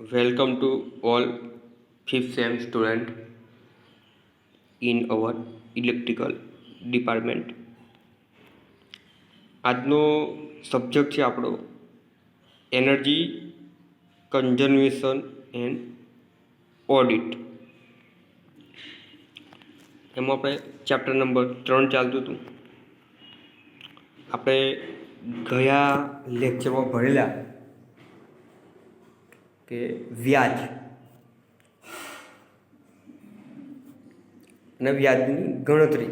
Welcome to all fifth sem student in our electrical department આજનો subject છે આપણો energy conservation and audit એમાં આપણે ચેપ્ટર નંબર ત્રણ ચાલતું હતું. આપણે ગયા લેક્ચરમાં ભણેલા. કે વ્યાજ. અને વ્યાજની ગણતરી.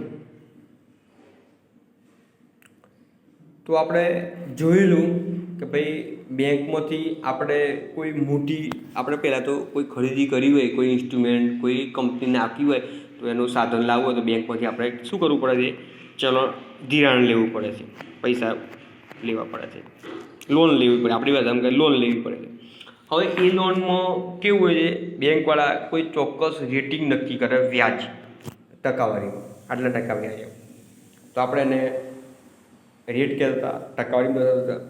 તો આપણે જોયેલું કે ભાઈ બેંકમાંથી આપણે કોઈ મોટી, આપણે પહેલાં તો કોઈ ખરીદી કરી હોય, કોઈ ઇન્સ્ટ્રુમેન્ટ, કોઈ કંપનીને આપી હોય, તો એનું સાધન લાવવું હોય તો બેંકમાંથી આપણે શું કરવું પડે છે? ચલણ ધિરાણ લેવું પડે છે. પૈસા લેવા પડે છે. લોન લેવી પડે. આપણી ભાષામાં કે લોન લેવી પડે છે. હવે એ લોનમાં કેવું હોય છે? બેંકવાળા કોઈ ચોક્કસ રેટિંગ નક્કી કરે વ્યાજ ટકાવારી આટલા ટકા વ્યાજ. તો આપણે એને રેટ કહેતા ટકાવારી બતાવતા.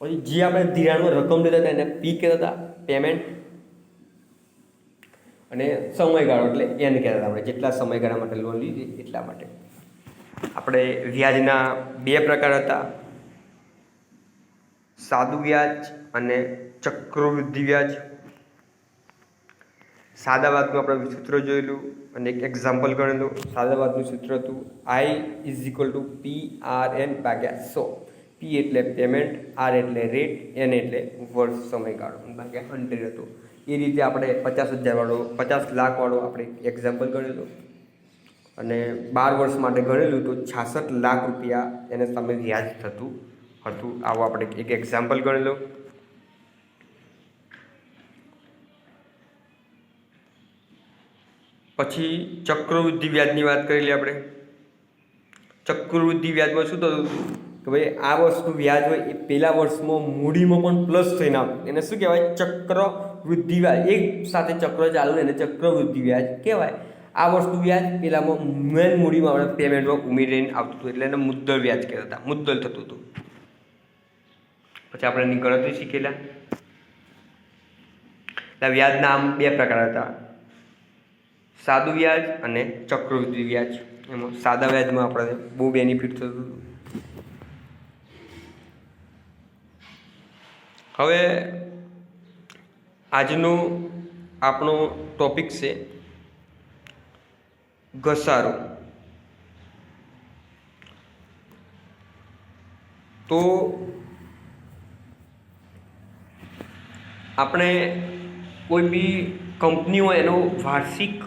પછી જે આપણે ધિરાણમાં રકમ લેતા હતા એને પી કહેતા હતા પેમેન્ટ અને સમયગાળો એટલે એન કહેતા હતા આપણે. જેટલા સમયગાળા માટે લોન લીધી એટલા માટે. આપણે વ્યાજના બે પ્રકાર હતા. સાદું વ્યાજ અને ચક્રવૃદ્ધિ વ્યાજ. સાદા વાતનું આપણે સૂત્ર જોયેલું અને એક એક્ઝામ્પલ ગણેલું. સાદા વાતનું સૂત્ર હતું I is equal to P R N ભાગ્યા સો. પી એટલે પેમેન્ટ આર એટલે રેટ એન એટલે વર્ષ સમયગાળો. ભાગ્યા હંડ્રેડ હતું. એ રીતે આપણે પચાસ હજારવાળો, પચાસ લાખવાળો આપણે એક્ઝામ્પલ ગણેલું. અને બાર વર્ષ માટે ગણેલું તો છાસઠ લાખ રૂપિયા એને સામે વ્યાજ થતું હતું આવું આપણે એક એક્ઝામ્પલ ગણી લો પછી ચક્રવૃદ્ધિ વ્યાજની વાત કરી લઈએ આપણે. ચક્રવૃદ્ધિ વ્યાજમાં શું થતું હતું? કે ભાઈ, આ વર્ષનું વ્યાજ હોય એ પહેલા વર્ષમાં મૂડીમાં પણ પ્લસ થઈને આવતું એને શું કહેવાય? ચક્રવૃદ્ધિ વ્યાજ. એક સાથે ચક્ર ચાલુ એને ચક્રવૃદ્ધિ વ્યાજ કહેવાય. આ વર્ષનું વ્યાજ પહેલામાં મેન મૂડીમાં આપણે પેમેન્ટમાં ઉમેરીને આવતું હતું. એટલે એને મુદ્દલ વ્યાજ કહેતા હતા. મુદ્દલ થતું હતું. પછી આપણે એની ગણતરી શીખેલા. એટલે વ્યાજના આમ બે પ્રકાર હતા. સાદું વ્યાજ અને ચક્રવૃદ્ધિ વ્યાજ. એમાં સાદા વ્યાજમાં આપણે બહુ બેનિફિટ થતું હવે આજનો આપણો ટોપિક છે ઘસારો. તો આપણે કોઈ બી કંપની હોય એનો વાર્ષિક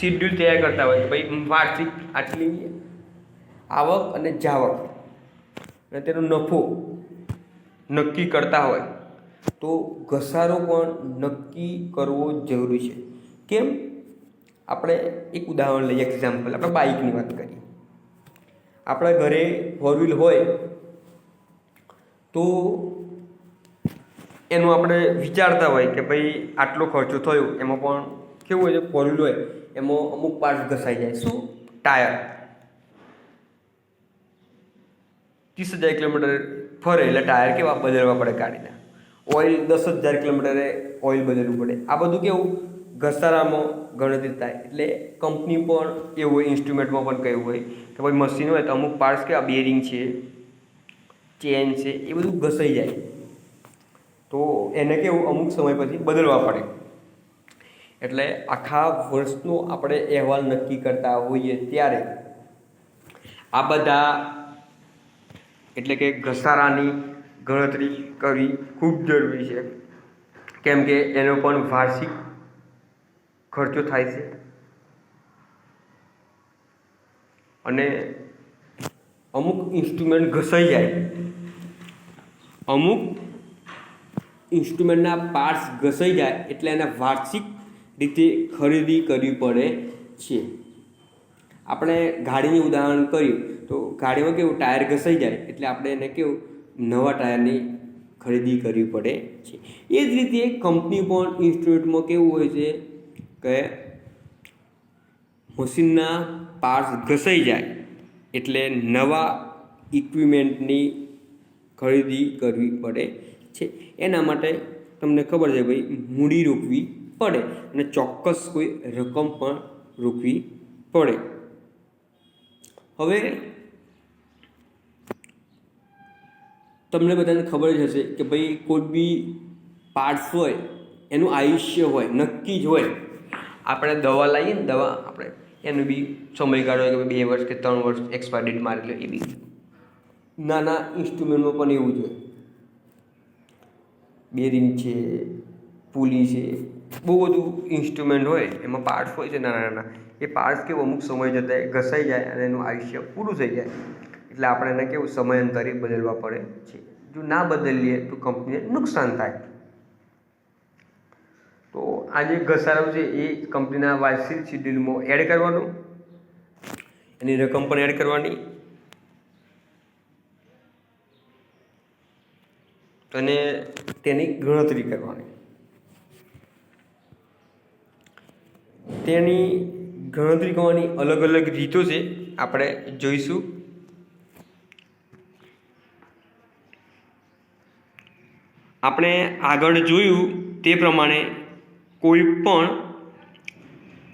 શિડ્યુલ તૈયાર કરતા હોય કે ભાઈ વાર્ષિક આટલી આવક અને જાવક અને તેનો નફો નક્કી કરતા હોય તો ઘસારો પણ નક્કી કરવો જરૂરી છે. કેમ? આપણે એક ઉદાહરણ લઈએ એક્ઝામ્પલ આપણે બાઇકની વાત કરીએ. આપણા ઘરે ફોર વ્હીલ હોય તો એનું આપણે વિચારતા હોય કે ભાઈ આટલો ખર્ચો થયો, એમાં પણ કેવું હોય છે ફોર હોય, એમાં અમુક પાર્ટ ઘસાઈ જાય. શું? ટાયર ત્રીસ હજાર કિલોમીટર ફરે એટલે ટાયર કેવા બદલવા પડે ગાડીના? ઓઇલ દસ હજાર કિલોમીટરે ઓઇલ બદલવું પડે. આ બધું કેવું? ઘસારામાં ગણતરી થાય. એટલે કંપની પણ એવું હોય ઇન્સ્ટ્રુમેન્ટમાં પણ કહ્યું હોય કે ભાઈ મશીન હોય તો અમુક પાર્ટ્સ કેવા બેરિંગ છે ચેન છે, એ બધું ઘસાઈ જાય. તો એને કેવું અમુક સમય પછી બદલવા પડે. એટલે આખા વર્ષનો આપણે અહેવાલ નક્કી કરતા હોઈએ ત્યારે આ બધા એટલે કે ઘસારાની ગણતરી કરવી ખૂબ જરૂરી છે. કેમ કે એનો પણ વાર્ષિક ખર્ચો થાય છે. અને અમુક ઇન્સ્ટ્રુમેન્ટ ઘસાઈ જાય. અમુક ઇન્સ્ટ્રુમેન્ટના પાર્ટ્સ ઘસાઈ જાય એટલે એને વાર્ષિક રીતે ખરીદી કરવી પડે છે. આપણે ગાડીનું ઉદાહરણ કર્યું તો ગાડીમાં કેવું ટાયર ઘસાઈ જાય એટલે આપણે એને કેવું નવા ટાયરની ખરીદી કરવી પડે છે. એ જ રીતે કંપની પણ ઇન્સ્ટિટ્યૂટમાં કેવું હોય છે કે મશીનના પાર્ટ્સ ઘસાઈ જાય એટલે નવા ઇક્વિપમેન્ટની ખરીદી કરવી પડે છે. એના માટે તમને ખબર છે ભાઈ, મૂડી રોકવી પડે અને ચોક્કસ કોઈ રકમ પણ રોકવી પડે. હવે તમને બધાને ખબર જ હશે કે ભાઈ, કોઈ બી પાર્ટ્સ હોય, એનું આયુષ્ય હોય, નક્કી જ હોય. આપણે દવા લાવીએ ને દવા, આપણે એનું બી સમયગાળો હોય કે બે વર્ષ કે ત્રણ વર્ષ એક્સપાયર ડેટ મારેલો એ બી. નાના ઇન્સ્ટ્રુમેન્ટમાં પણ એવું જ હોય. બેરિંગ છે પુલી છે, બહુ બધું ઇન્સ્ટ્રુમેન્ટ હોય, એમાં પાર્ટ્સ હોય છે નાના નાના. એ પાર્ટ્સ કેવું અમુક સમય જતાં ઘસાઈ જાય અને એનું આયુષ્ય પૂરું થઈ જાય. એટલે આપણે એને કેવું સમયાંતરે બદલવા પડે છે. જો ના બદલીએ તો કંપનીને નુકસાન થાય. તો આ જે ઘસારો છે એ કંપનીના વાર્ષિક શિડ્યુલમાં એડ કરવાનું. એની રકમ પણ એડ કરવાની. અને તેની ગણતરી કરવાની. તેની ગણતરી કરવાની અલગ અલગ રીતો છે, આપણે જોઈશું. આપણે આગળ જોયું તે પ્રમાણે કોઈ પણ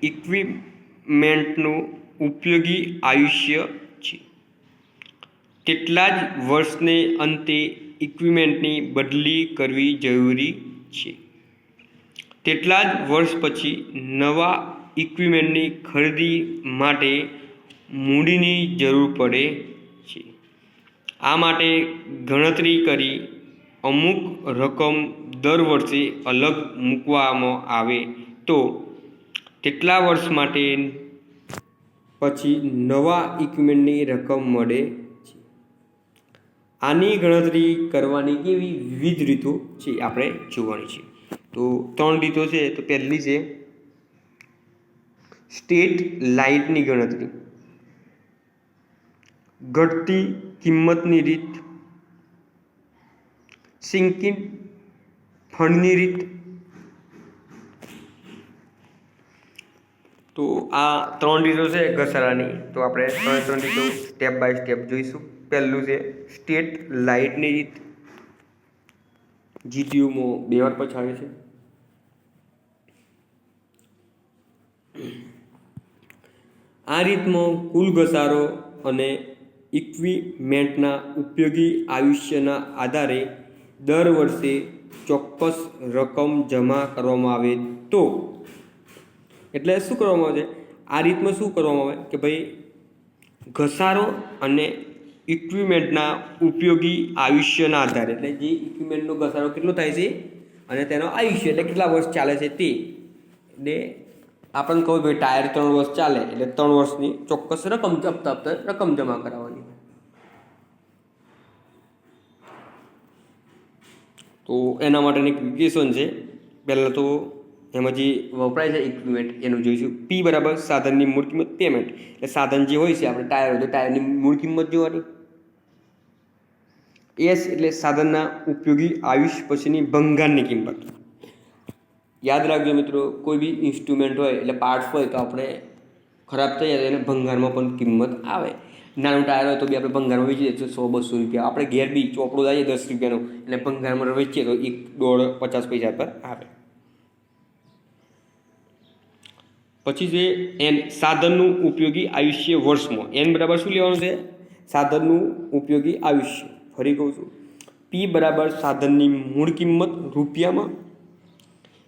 ઇક્વિપમેન્ટનું ઉપયોગી આયુષ્ય છે. તેટલા જ વર્ષને અંતે ઇક્વિપમેન્ટની બદલી કરવી જરૂરી છે. તેટલા જ વર્ષ પછી નવા ઇક્વિપમેન્ટની ખરીદી માટે મૂડીની જરૂર પડે છે. આ માટે ગણતરી કરી અમુક રકમ દર વર્ષે અલગ મૂકવામાં આવે તો તેટલા વર્ષ માટે પછી નવા ઇક્વિપમેન્ટની રકમ મળે આની ગણતરી કરવાની કેવી વિવિધ રીતો છે આપણે જોવાની છે. તો ત્રણ રીતો છે, તો પહેલી છે, સ્ટેટ લાઇટની ગણતરી. ઘટતી કિંમતની રીત, સિંકિંગ ફંડની રીત. તો આ ત્રણ રીતો છે ઘસારાની. તો આપણે ત્રણ ત્રણ રીતો સ્ટેપ બાય સ્ટેપ જોઈશું. પહેલું છે, સ્ટેટ લાઇટની જીત જીટીયુમાં બે વાર પછાડે છે. આ રીતમાં કુલ ઘસારો અને ઇક્વિપમેન્ટના ઉપયોગી આયુષ્યના આધારે દર વર્ષે ચોક્કસ રકમ જમા કરવામાં આવે તો. એટલે શું કરવામાં આવે છે? આ રીતમાં શું કરવામાં આવે? કે ભાઈ, ઘસારો અને ઇક્વિપમેન્ટના ઉપયોગી આયુષ્યના આધારે. એટલે જે ઇક્વિપમેન્ટનો ઘસારો કેટલો થાય છે અને તેનો આયુષ્ય એટલે કેટલા વર્ષ ચાલે છે તે. એટલે આપણને કહું ભાઈ ટાયર ત્રણ વર્ષ ચાલે એટલે ત્રણ વર્ષની ચોક્કસ રકમ હપ્તા હપ્તા રકમ જમા કરાવવાની. તો એના માટેની એપ્લિકેશન છે. પહેલાં તો એમાં જે વપરાય છે ઇક્વિપમેન્ટ એનું જોઈશું. પી બરાબર સાધનની મૂળ કિંમત પેમેન્ટ એટલે સાધન જે હોય છે, આપણે ટાયર હોય તો ટાયરની મૂળ કિંમત જોવાની. એસ એટલે સાધનના ઉપયોગી આયુષ પછીની ભંગારની કિંમત. યાદ રાખજો મિત્રો, કોઈ બી ઇન્સ્ટ્રુમેન્ટ હોય એટલે પાર્ટ્સ હોય તો આપણે ખરાબ થઈ જાય એને ભંગારમાં પણ કિંમત આવે. નાનું ટાયર હોય તો બી આપણે ભંગારમાં વેચી દઈએ. સો, બસો રૂપિયા. આપણે ઘેર બી ચોપડું જાય દસ રૂપિયાનું. એટલે ભંગારમાં વેચીએ તો એક દોઢ પચાસ પૈસા પર આવે. પછી છે એન સાધનનું ઉપયોગી આયુષ્ય વર્ષમાં, એન બરાબર શું લેવાનું છે? સાધનનું ઉપયોગી આયુષ્ય. ફરી કહું છું. પી બરાબર સાધનની મૂળ કિંમત રૂપિયામાં.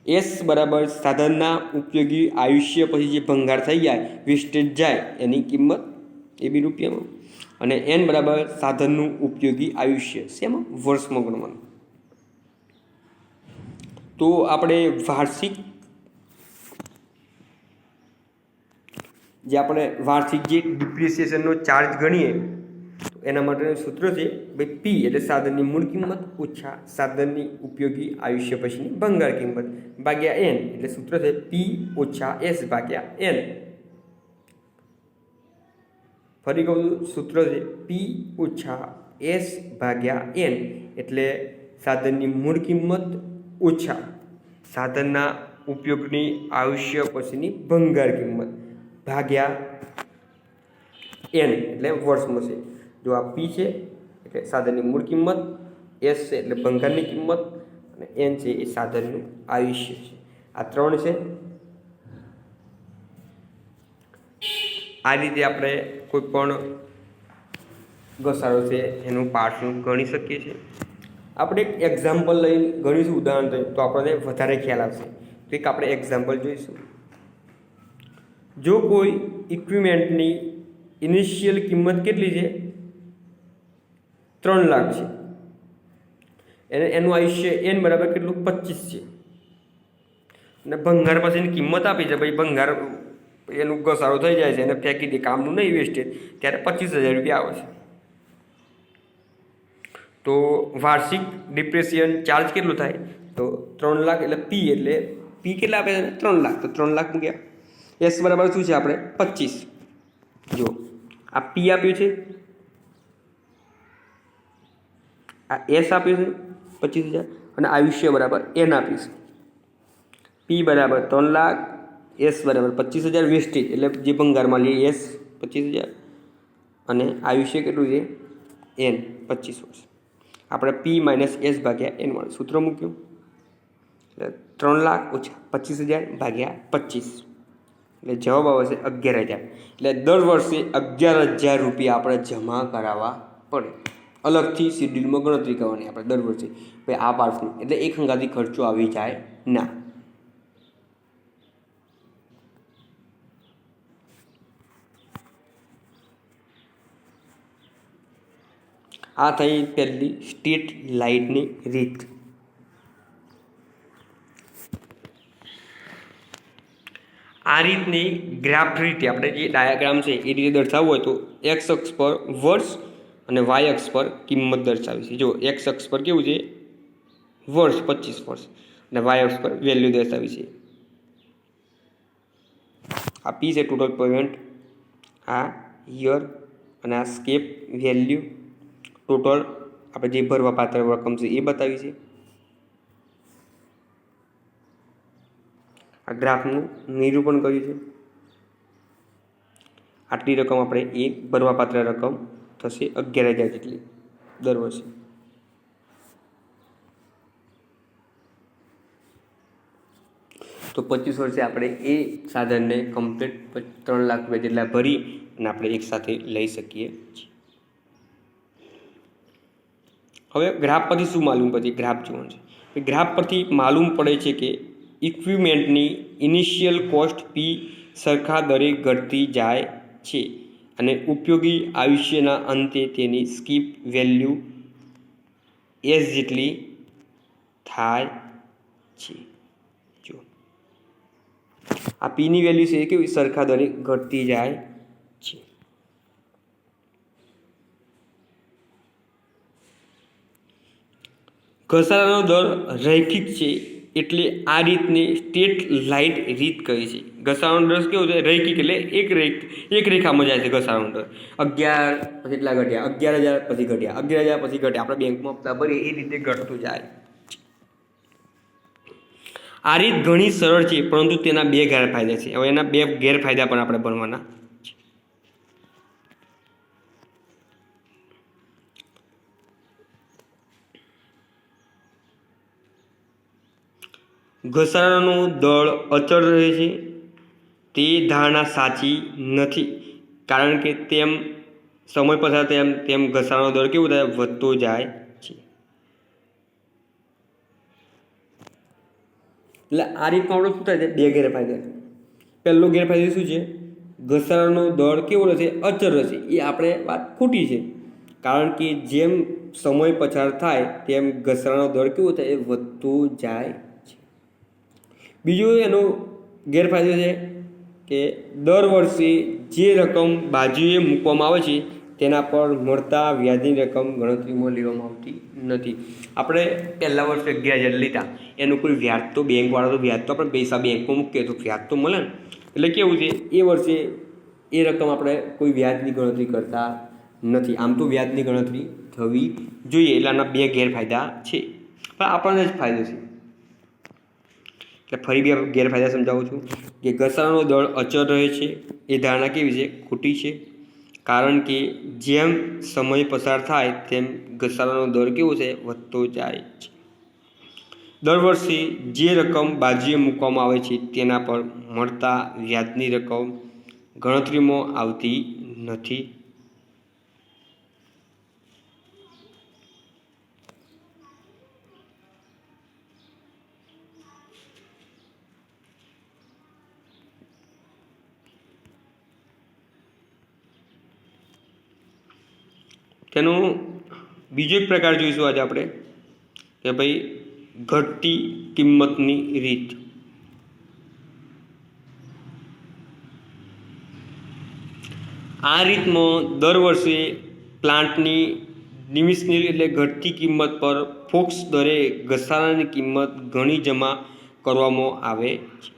એસ બરાબર સાધનના ઉપયોગી આયુષ્ય પછી જે ભંગાર થઈ જાય વેસ્ટેજ જાય, એની કિંમત એ બી રૂપિયામાં. અને એન બરાબર સાધનનું ઉપયોગી આયુષ્ય. શેમાં? વર્ષમાં ગણવાનું. તો આપણે વાર્ષિક જે આપણે વાર્ષિક જે ડિપ્રિસિએશનનો ચાર્જ ગણીએ, તો એના માટેનું સૂત્ર છે ભાઈ પી એટલે સાધનની મૂળ કિંમત ઓછા સાધનની ઉપયોગી આયુષ્ય પછીની ભંગાર કિંમત ભાગ્યા એન એટલે સૂત્ર છે પી ઓછા એસ ભાગ્યા એન ફરી કહું સૂત્ર છે પી ઓછા એસ ભાગ્યા એન એટલે સાધનની મૂળ કિંમત ઓછા સાધનના ઉપયોગની આયુષ્ય પછીની ભંગાર કિંમત. ભાગ્યા એન એટલે વર્ષમાં છે. જો આ પી છે, એટલે સાધનની મૂળ કિંમત એસ છે, એટલે ભંગારની કિંમત, અને એન છે, એ સાધનનું આયુષ્ય છે. આ ત્રણ છે. આ રીતે આપણે કોઈ પણ ઘસારો છે, એનું પાર્ટનું ગણી શકીએ છીએ. આપણે એક એક્ઝામ્પલ લઈ ગણીશું ઉદાહરણ તો આપણને વધારે ખ્યાલ આવશે. તો એક આપણે એક્ઝામ્પલ જોઈશું. જો કોઈ ઇક્વિપમેન્ટની ઇનિશિયલ કિંમત કેટલી છે? ત્રણ લાખ છે. એને એનું આયુષ્ય એન બરાબર કેટલું? પચીસ છે. અને ભંગાર પાસેની કિંમત આપી છે. ભાઈ ભંગાર એનું ઘસારો થઈ જાય છે. એને ફેંકી દે. કામનું નહીં વેસ્ટેજ ત્યારે પચીસ હજાર રૂપિયા આવે છે. તો વાર્ષિક ડિપ્રેશિયન ચાર્જ કેટલો થાય? તો ત્રણ લાખ એટલે પી એટલે પી કેટલા આપે છે? ત્રણ લાખ. તો ત્રણ લાખ મૂક્યા એસ બરાબર શું છે આપણે? પચીસ. જો આ પી આપ્યું છે. આ એસ આપ્યું છે, પચીસ હજાર. અને આયુષ્ય બરાબર એન આપ્યું છે. પી બરાબર ત્રણ લાખ એસ બરાબર પચીસ હજાર વેસ્ટેજ. એટલે જે ભંગારમાં લઈએ એસ પચીસ હજાર. અને આયુષ્ય કેટલું છે? એન પચીસ વર્ષ. આપણે પી માઇનસ એસ ભાગ્યા એન વાળું સૂત્ર મૂક્યું. એટલે ત્રણ લાખ ઓછા પચીસ હજાર ભાગ્યા પચીસ. એટલે જવાબ આવશે અગિયાર હજાર. એટલે દર વર્ષે અગિયાર હજાર રૂપિયા આપણે જમા કરાવવા પડે. અલગથી શિડ્યુલમાં ગણતરી કરવાની આપણે દર વર્ષે. ભાઈ, આ પાર્ટનું. એટલે એક હંગાથી ખર્ચો આવી જાય ના. આ થઈ પહેલી સ્ટ્રીટ લાઇટની રીત. આ રીતની ગ્રાફ રીતે આપણે જે ડાયાગ્રામ છે એ રીતે દર્શાવવું હોય તો એક્સ અક્ષ પર વર્ષ અને વાય અક્ષ પર કિંમત દર્શાવી છે. જો એક્સ અક્ષ પર કેવું છે? વર્ષ, પચીસ વર્ષ. અને વાય અક્ષ પર વેલ્યુ દર્શાવી છે. આ પી છે ટોટલ પેમેન્ટ આ યર અને આ સ્કેપ વેલ્યુ ટોટલ આપણે જે ભરવા પાત્ર રકમ છે એ બતાવી છે. આ ગ્રાફનું નિરૂપણ કર્યું છે. આટલી રકમ આપણે એક ભરવાપાત્ર રકમ થશે અગિયાર હજાર જેટલી દર વર્ષે. તો પચીસ વર્ષે આપણે એ સાધનને કમ્પ્લીટ ત્રણ લાખ રૂપિયા જેટલા ભરી અને આપણે એકસાથે લઈ શકીએ છીએ. હવે ગ્રાફ પરથી શું માલુમ પછી ગ્રાફ જોવાનું છે. ગ્રાફ પરથી માલુમ પડે છે કે ઇક્વિપમેન્ટની ઇનિશિયલ કોસ્ટ પી સરખા દરે ઘટતી જાય છે અને ઉપયોગી આયુષ્યના અંતે તેની સ્કીપ વેલ્યુ એસ જેટલી થાય છે. જો. આ પીની વેલ્યુ છે કેવી સરખા દરે ઘટતી જાય છે. ઘસારાનો દર રૈખિક છે. એટલે આ રીતની સ્ટેટ લાઇટ રીત કહે છે. ઘસારાનો દર કેવો છે? રૈકિક એટલે એક રેખ, એક રેખામાં જાય છે ઘસારાનો દર અગિયાર પછી એટલા ઘટ્યા, અગિયાર હજાર પછી ઘટ્યા, અગિયાર હજાર પછી ઘટ્યા. આપણે બેંકમાં હપ્તા ભરીએ, એ રીતે ઘટતું જાય. આ રીત ઘણી સરળ છે, પરંતુ તેના બે ગેરફાયદા છે. હવે એના બે ગેરફાયદા પણ આપણે ભણવાના. ઘસારાનો દળ અચળ રહે છે. તે ધારણા સાચી નથી, કારણ કે તેમ સમય પસાર તેમ તેમ ઘસારાનો દળ કેવું થાય? વધતો જાય છે. એટલે આ રીતમાં આપણે શું થાય છે? બે ગેરફાયદા. પહેલો ગેરફાયદો શું છે? ઘસારાનો દળ કેવો રહેશે? અચળ રહેશે. એ આપણે વાત ખોટી છે. કારણ કે જેમ સમય પસાર થાય તેમ ઘસારાનો દળ કેવો થાય? એ વધતો જાય બીજો એનો ગેરફાયદો છે કે દર વર્ષે જે રકમ બાજુએ મૂકવામાં આવે છે, તેના પર મળતા વ્યાજની રકમ ગણતરીમાં લેવામાં આવતી નથી. આપણે પહેલાં વર્ષે અગિયાર હજાર લીધા. એનું કોઈ વ્યાજ તો બેંકવાળા તો વ્યાજ તો આપણે પૈસા બેંકમાં મૂકીએ તો વ્યાજ તો મળે ને. એટલે કેવું છે, એ વર્ષે એ રકમ આપણે કોઈ વ્યાજની ગણતરી કરતા નથી. આમ તો વ્યાજની ગણતરી થવી જોઈએ. એટલે આના બે ગેરફાયદા છે. પણ આપણને જ ફાયદો છે. એટલે ફરી બી ગેરફાયદા સમજાવું છું કે ઘસારાનો દળ અચળ રહે છે, એ ધારણા કેવી છે? ખોટી છે. કારણ કે જેમ સમય પસાર થાય, તેમ ઘસારાનો દર કેવો છે? વધતો જાય છે. દર વર્ષે જે રકમ બાજુએ મૂકવામાં આવે છે, તેના પર મળતા વ્યાજની રકમ ગણતરીમાં આવતી નથી. તેનો બીજો એક પ્રકાર જોઈશું આજે આપણે, કે ભાઈ ઘટતી કિંમતની રીત. આ રીતમાં દર વર્ષે પ્લાન્ટની નિમિષની એટલે ઘટતી કિંમત પર ફોક્સ દરે ઘસારાની કિંમત ઘણી જમા કરવામાં આવે છે.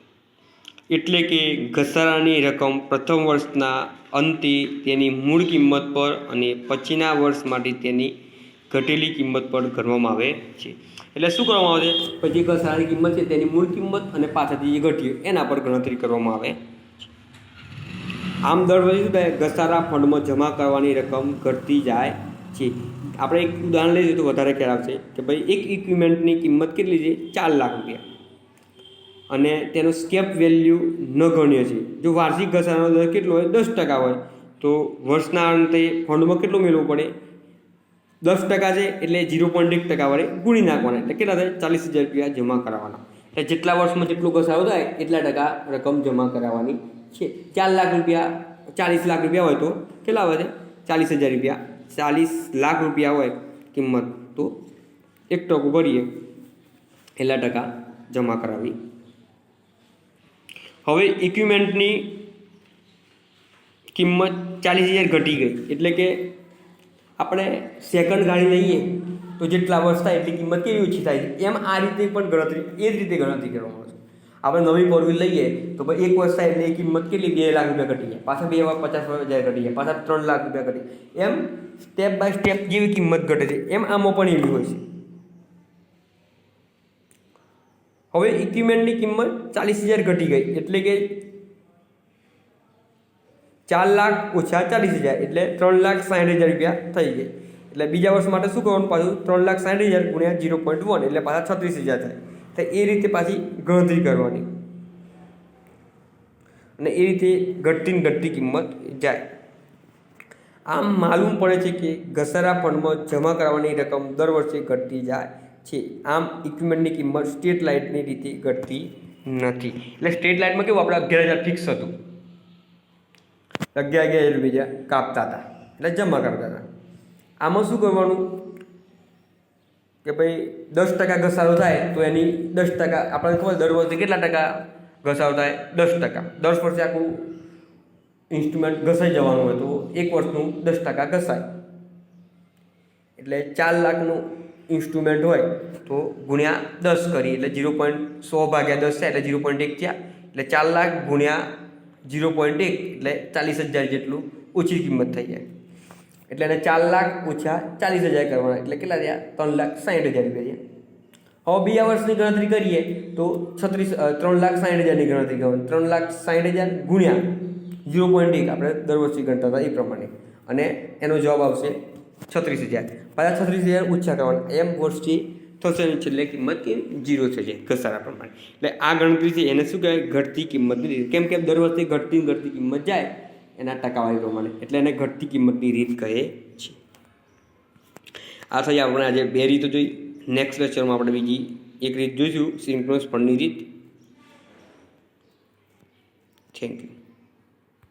એટલે કે ઘસારાની રકમ પ્રથમ વર્ષના અંતે તેની મૂળ કિંમત પર અને પછીના વર્ષ માટે તેની ઘટેલી કિંમત પર ગણવામાં આવે છે. એટલે શું કરવામાં આવે છે? પછી ઘસારાની કિંમત છે તેની મૂળ કિંમત અને પાછળથી જે ઘટ્યું, એના પર ગણતરી કરવામાં આવે. આમ દર વર્ષે ઘસારા ફંડમાં જમા કરવાની રકમ ઘટતી જાય છે. આપણે એક ઉદાહરણ લઈએ તો વધારે ખ્યાલ આવશે કે ભાઈ એક ઇક્વિપમેન્ટની કિંમત કેટલી છે? ચાર લાખ રૂપિયા. અને તેનો સ્કેપ વેલ્યુ ન ગણ્યો છે જો વાર્ષિક ઘસારાનો દર કેટલો હોય? દસ ટકા હોય. તો વર્ષના અંતે ફંડમાં કેટલું મેળવવું પડે? દસ ટકા છે એટલે ઝીરો પોઈન્ટ એક ટકા વડે ગુણી નાખવાના. એટલે કેટલા થાય? ચાલીસ હજાર રૂપિયા જમા કરાવવાના. એટલે જેટલા વર્ષમાં જેટલો ઘસારો થાય, એટલા ટકા રકમ જમા કરાવવાની છે. ચાર લાખ રૂપિયા, ચાલીસ લાખ રૂપિયા હોય તો કેટલા છે? ચાલીસ હજાર રૂપિયા. ચાલીસ લાખ રૂપિયા હોય કિંમત. તો એક ટકો ભરીએ એટલા ટકા જમા કરાવી હવે ઇક્વિપમેન્ટની કિંમત ચાલીસ હજાર ઘટી ગઈ. એટલે કે આપણે સેકન્ડ ગાડી લઈએ તો જેટલા વર્ષ થાય એટલી કિંમત કેવી ઓછી થાય એમ આ રીતે પણ ગણતરી, એ જ રીતે ગણતરી કરવામાં આવે છે. આપણે નવી ફોર વ્હીલ લઈએ તો ભાઈ એક વર્ષ થાય એટલે એ કિંમત કેટલી? બે લાખ રૂપિયા ઘટી જાય. પાછા બે વાર પચાસ હજાર ઘટી જાય. પાછા ત્રણ લાખ રૂપિયા ઘટી એમ સ્ટેપ બાય સ્ટેપ જેવી કિંમત ઘટે છે. એમ આમાં પણ એવી હોય છે. હવે ઇક્વિપમેન્ટની કિંમત ચાલીસ હજાર ઘટી ગઈ, એટલે કે ચાર લાખ ઓછા ચાલીસ હજાર, એટલે ત્રણ લાખ સાઠ હજાર રૂપિયા થઈ ગઈ. એટલે બીજા વર્ષ માટે શું કરવાનું પાછું? ત્રણ લાખ સાઠ હજાર ગુણ્યા ઝીરો પોઈન્ટ વન એટલે પાછા છત્રીસ હજાર થાય. તો એ રીતે પાછી ગણતરી કરવાની. અને એ રીતે ઘટતી ને ઘટતી કિંમત જાય. આમ માલુમ પડે છે કે ઘસારા ફંડમાં જમા કરાવવાની રકમ દર વર્ષે ઘટતી જાય. છે. આમ ઇક્વિપમેન્ટની કિંમત સ્ટેટ લાઇટની રીતે ઘટતી નથી. એટલે સ્ટેટ લાઇટમાં કેવું? આપણે અગિયાર હજાર ફિક્સ હતું. અગિયાર અગિયાર રૂપિયા કાપતા હતા. એટલે જમા કરતા હતા. આમાં શું કરવાનું? કે ભાઈ દસ ટકા ઘસારો થાય તો એની દસ ટકા, આપણને ખબર દર વર્ષે કેટલા ટકા ઘસારો થાય? દસ ટકા. દસ વર્ષે આખું ઇન્સ્ટ્રુમેન્ટ ઘસાઈ જવાનું હોય તો એક વર્ષનું દસ ટકા ઘસાય. એટલે ચાર લાખનું ઇન્સ્ટ્રુમેન્ટ હોય તો ગુણ્યા દસ કરી, એટલે ઝીરો પોઈન્ટ સો ભાગ્યા દસ થાય, એટલે ઝીરો પોઈન્ટ એક થયા. એટલે ચાર લાખ ગુણ્યા ઝીરો પોઈન્ટ એક, એટલે ચાલીસ હજાર જેટલું ઓછી કિંમત થઈ જાય. એટલે એને ચાર લાખ ઓછા ચાલીસ હજાર કરવાના, એટલે કેટલા થયા? ત્રણ લાખ સાઠ હજાર રૂપિયા હવે બીજા વર્ષની ગણતરી કરીએ તો છત્રીસ ત્રણ લાખ સાઠ હજારની ગણતરી કરવાની. ત્રણ લાખ સાઠ હજાર ગુણ્યા ઝીરો પોઈન્ટ એક, આપણે દર વર્ષે ગણતા હતા એ પ્રમાણે. અને એનો જવાબ આવશે છત્રીસ હજાર. પાછા છત્રીસ હજાર ઓછા કરવાના. એમ વર્ષથી થશે છેલ્લે કિંમત કે જીરો થશે ઘસારા પ્રમાણે. એટલે આ ગણતરી છે, એને શું કહેવાય? ઘટતી કિંમતની રીત. કેમ કે દર વર્ષે ઘટતી ઘટતી કિંમત જાય, એના ટકાવારી પ્રમાણે. એટલે એને ઘટતી કિંમતની રીત કહે છે. આ થઈ આપણે આજે બે રીતો જોઈ. નેક્સ્ટ લેક્ચરમાં આપણે બીજી એક રીત જોઈશું. સિન્ક્રોનસ ફંડની રીત. Thank you